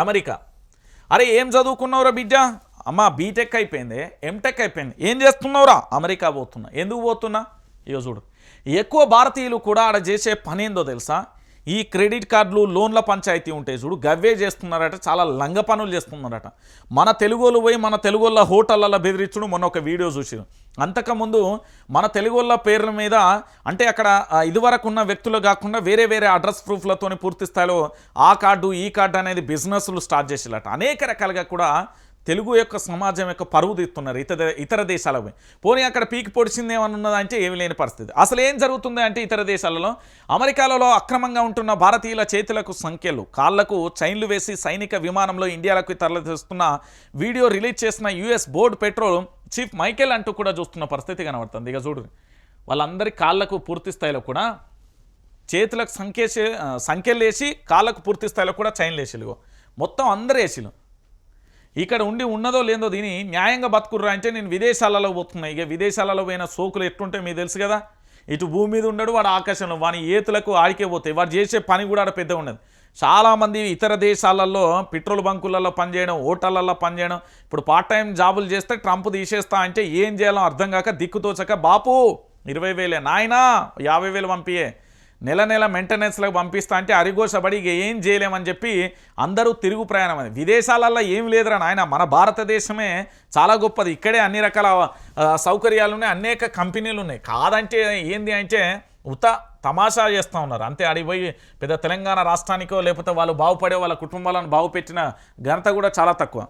America. అరే ఏం చదువుకున్నావురా బిడ్డ? అమ్మ బీటెక్ అయిపోయింది ఎంటెక్ అయిపోయింది. ఏం చేస్తున్నావురా? అమెరికా పోతున్నా. ఎందుకు పోతున్నా? ఇక చూడు. ఎక్కువ భారతీయులు కూడా ఆడ చేసే పని ఏందో తెలుసా? ఈ క్రెడిట్ కార్డులు లోన్ల పంచాయతీ ఉంటాయి చూడు గవ్వే చేస్తున్నారట చాలా లంగ పనులు చేస్తున్నారట. మన తెలుగులో పోయి మన తెలుగుల హోటళ్ళల్లో బెదిరించుడు మొన్న ఒక వీడియో చూసాను అంతకుముందు మన తెలుగుల పేర్ల మీద అంటే అక్కడ ఇదివరకు ఉన్న వ్యక్తులు కాకుండా వేరే వేరే అడ్రస్ ప్రూఫ్లతోనే పూర్తి స్థాయిలో ఆ కార్డు ఈ కార్డు అనేది బిజినెస్లు స్టార్ట్ చేసేలాట అనేక రకాలుగా కూడా తెలుగు యొక్క సమాజం యొక్క పరువు తీస్తున్నారు ఇతర ఇతర దేశాలపై పోనీ అక్కడ పీకి పొడిచింది ఏమన్నా ఉన్నదా అంటే ఏమి లేని పరిస్థితి. అసలు ఏం జరుగుతుంది అంటే ఇతర దేశాలలో అమెరికాలలో అక్రమంగా ఉంటున్న భారతీయుల చేతులకు సంఖ్యలు కాళ్ళకు చైన్లు వేసి సైనిక విమానంలో ఇండియాలకు తరలిస్తున్న వీడియో రిలీజ్ చేసిన US border patrol chief Michael అంటూ కూడా చూస్తున్న పరిస్థితి కనబడుతుంది. ఇక చూడు వాళ్ళందరి కాళ్ళకు పూర్తి స్థాయిలో కూడా చేతులకు సంఖ్య సంఖ్యలు వేసి కాళ్ళకు పూర్తి స్థాయిలో కూడా చైన్లు వేసిలుగో మొత్తం అందరు వేసిలు ఇక్కడ ఉండి ఉన్నదో లేదో దీని న్యాయంగా బతుకుర్రా అంటే నేను విదేశాలలో పోతున్నా. ఇక విదేశాలలో పోయిన సోకులు ఎట్లుంటే మీకు తెలుసు కదా? ఇటు భూమి మీద ఉండడు వాడు ఆకాశంలో వాని ఏతులకు ఆడికే పోతాయి వాడు చేసే పని కూడా ఆడ పెద్దగా ఉండదు. చాలామంది ఇతర దేశాలలో పెట్రోల్ బంకులలో పనిచేయడం హోటళ్ళల్లో పనిచేయడం ఇప్పుడు పార్ట్ టైం జాబులు చేస్తే ట్రంప్ తీసేస్తా అంటే ఏం చేయాలో అర్థం కాక దిక్కుతోచక బాపు ఇరవై వేలే నాయనా యాభై వేలు పంపియే నెల నెల మెయింటెనెన్స్లకు పంపిస్తా అంటే అరిగోసబడి ఇక ఏం చేయలేమని చెప్పి అందరూ తిరుగు ప్రయాణం అని విదేశాలల్లో ఏం లేదురా నాయన మన భారతదేశమే చాలా గొప్పది. ఇక్కడే అన్ని రకాల సౌకర్యాలు ఉన్నాయి అనేక కంపెనీలు ఉన్నాయి. కాదంటే ఏంది అంటే ఉత తమాషా చేస్తూ ఉన్నారు. అంతే అడిగిపోయి పెద్ద తెలంగాణ రాష్ట్రానికో లేకపోతే వాళ్ళు బాగుపడే వాళ్ళ కుటుంబాలను బాగుపెట్టిన ఘనత కూడా చాలా తక్కువ.